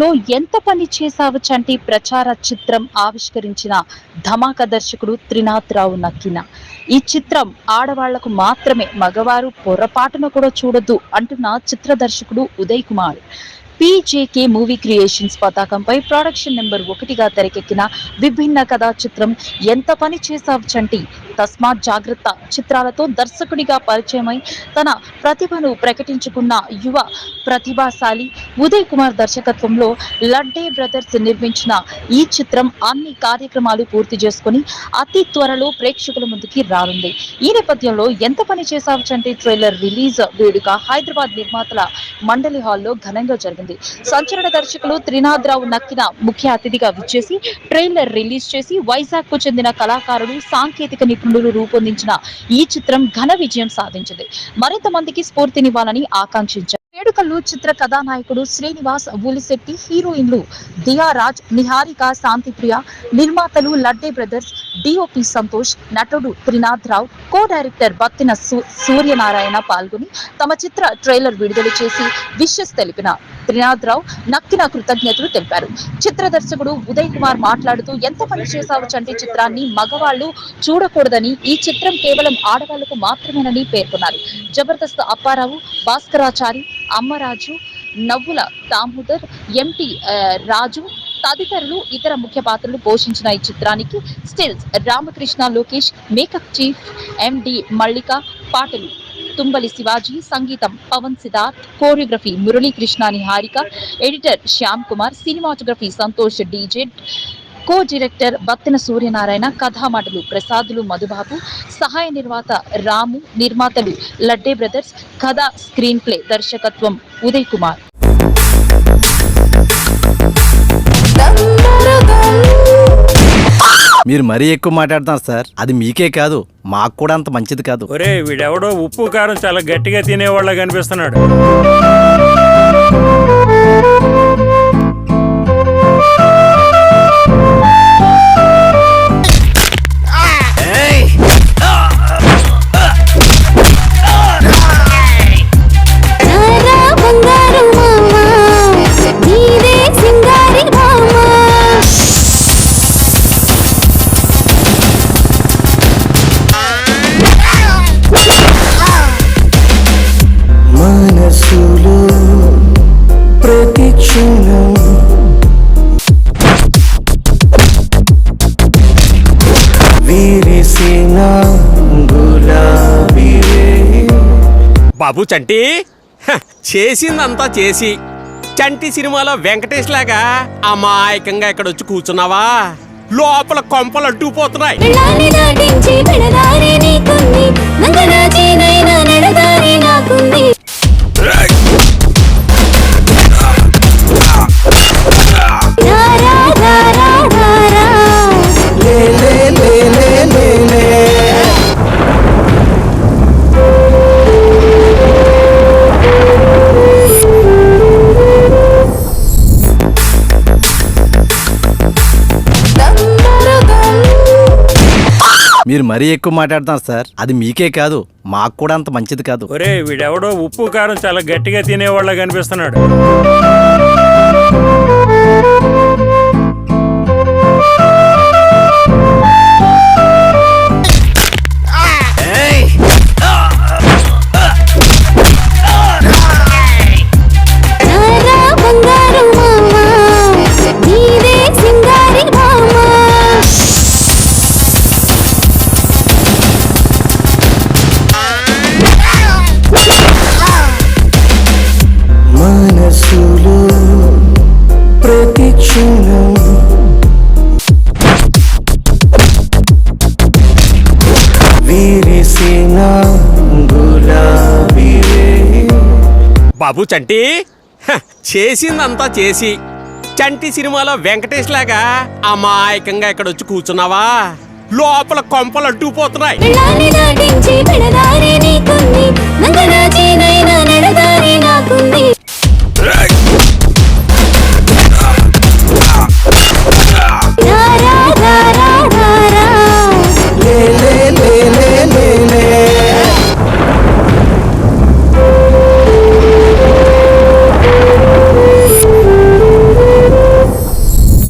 దర్శకత్వంలో ఎంత పని చేశావు చంటి ప్రచార చిత్రం ఆవిష్కరించిన ధమాక దర్శకుడు త్రినాథ్ రావు నక్కిన ఈ చిత్రం ఆడవాళ్ళకు మాత్రమే మగవారు పొరపాటున కూడా చూడొద్దు అంటున్న చిత్ర దర్శకుడు Uday Kumar. PJK movie creations పతాకంపై ప్రొడక్షన్ నెంబర్ ఒకటిగా తెరకెక్కిన విభిన్న కథా చిత్రం ఎంత పని చేశావు చంటి? తస్మాత్ జాగ్రత్త చిత్రాలతో దర్శకుడిగా పరిచయమై తన ప్రతిభను ప్రకటించుకున్న యువ ప్రతిభాశాలి ఉదయ్ కుమార్ దర్శకత్వంలో లడ్డే బ్రదర్స్ నిర్మించిన ఈ చిత్రం అన్ని కార్యక్రమాలు పూర్తి చేసుకుని అతి త్వరలో ప్రేక్షకుల ముందుకి రానుంది. ఈ నేపథ్యంలో ఎంత పని చేశావు చంటి? ట్రైలర్ రిలీజ్ వేడుక హైదరాబాద్ నిర్మాతల మండలి హాల్లో ఘనంగా జరిగింది. సంచలన దర్శకులు త్రినాథ్ రావు నక్కిన ముఖ్య అతిథిగా విచ్చేసి ట్రైలర్ రిలీజ్ చేసి వైజాగ్కు చెందిన కళాకారులు సాంకేతిక నిపుణులు రూపొందించిన ఈ చిత్రం ఘన విజయం సాధించింది. మరింత మందికి స్ఫూర్తినివ్వాలని ఆకాంక్షించారు. వేడుకల్లో చిత్ర కథానాయకుడు శ్రీనివాస్ ఉలిశెట్టి హీరోయిన్లు దియారాజ్ నిహారిక శాంతిప్రియ నిర్మాతలు లడ్డే బ్రదర్స్ డిఓపి సంతోష్ నటుడు త్రినాథ్ రావు కో డైరెక్టర్ బత్తిన సూ- సూర్యనారాయణ పాల్గొని తమ చిత్ర ట్రైలర్ విడుదల చేసి విషెస్ తెలిపిన త్రినాథ్ రావు నక్కిన కృతజ్ఞతలు తెలిపారు. చిత్ర దర్శకుడు ఉదయ్ కుమార్ మాట్లాడుతూ ఎంత పని చేశావు చంటి చిత్రాన్ని మగవాళ్ళు చూడకూడదని ఈ చిత్రం కేవలం ఆడవాళ్ళకు మాత్రమేనని పేర్కొన్నారు. జబర్దస్త్ అప్పారావు భాస్కరాచారి అమ్మరాజు నవ్వుల దామోదర్ ఎంటి రాజు తదితరులు ఇతర ముఖ్య పాత్రలు పోషించిన ఈ చిత్రానికి stills Ramakrishna Lokesh makeup chief MD Mallika పాటలు తుంబలి శివాజీ సంగీతం Pavan Siddharth choreography Muralikrishna Niharika editor Shyam Kumar cinematography Santosh DZ co director Battina Suryanarayana కథామాటలు ప్రసాదులు మధుబాబు సహాయ నిర్మాత రాము నిర్మాతలు లడ్డే బ్రదర్స్ కథ స్క్రీన్ ప్లే దర్శకత్వం ఉదయ్ కుమార్. మీరు మరీ ఎక్కువ మాట్లాడుతున్నారు సార్. అది మీకే కాదు మాకు కూడా అంత మంచిది కాదు. ఒరే వీడెవడో ఉప్పు కారం చాలా గట్టిగా తినేవాళ్ళ కనిపిస్తున్నాడు బాబు చంటి. చేసిందంతా చేసి. చంటి సినిమాలో వెంకటేష్ లాగా అమాయకంగా ఇక్కడ వచ్చి కూర్చున్నావా? లోపల కొంపలు అడ్డుపోతున్నాయి మీరు మరీ ఎక్కువ మాట్లాడుతున్నారు సార్. అది మీకే కాదు మాకు కూడా అంత మంచిది కాదు. ఒరే వీడెవడో ఉప్పు కారం చాలా గట్టిగా తినేవాళ్ళ కనిపిస్తున్నాడు. క్షణం విరిసిన గులాబీరే బాబు చంటి. హ, చేసిందంతా చేసి. చంటి సినిమాలో వెంకటేష్ లాగా అమాయకంగా ఇక్కడ వచ్చి కూర్చున్నావా? లోపల కొంపలు అడ్డుపోతున్నాయి వెళ్ళాలి దాటించి పెడదారి నీకుంది.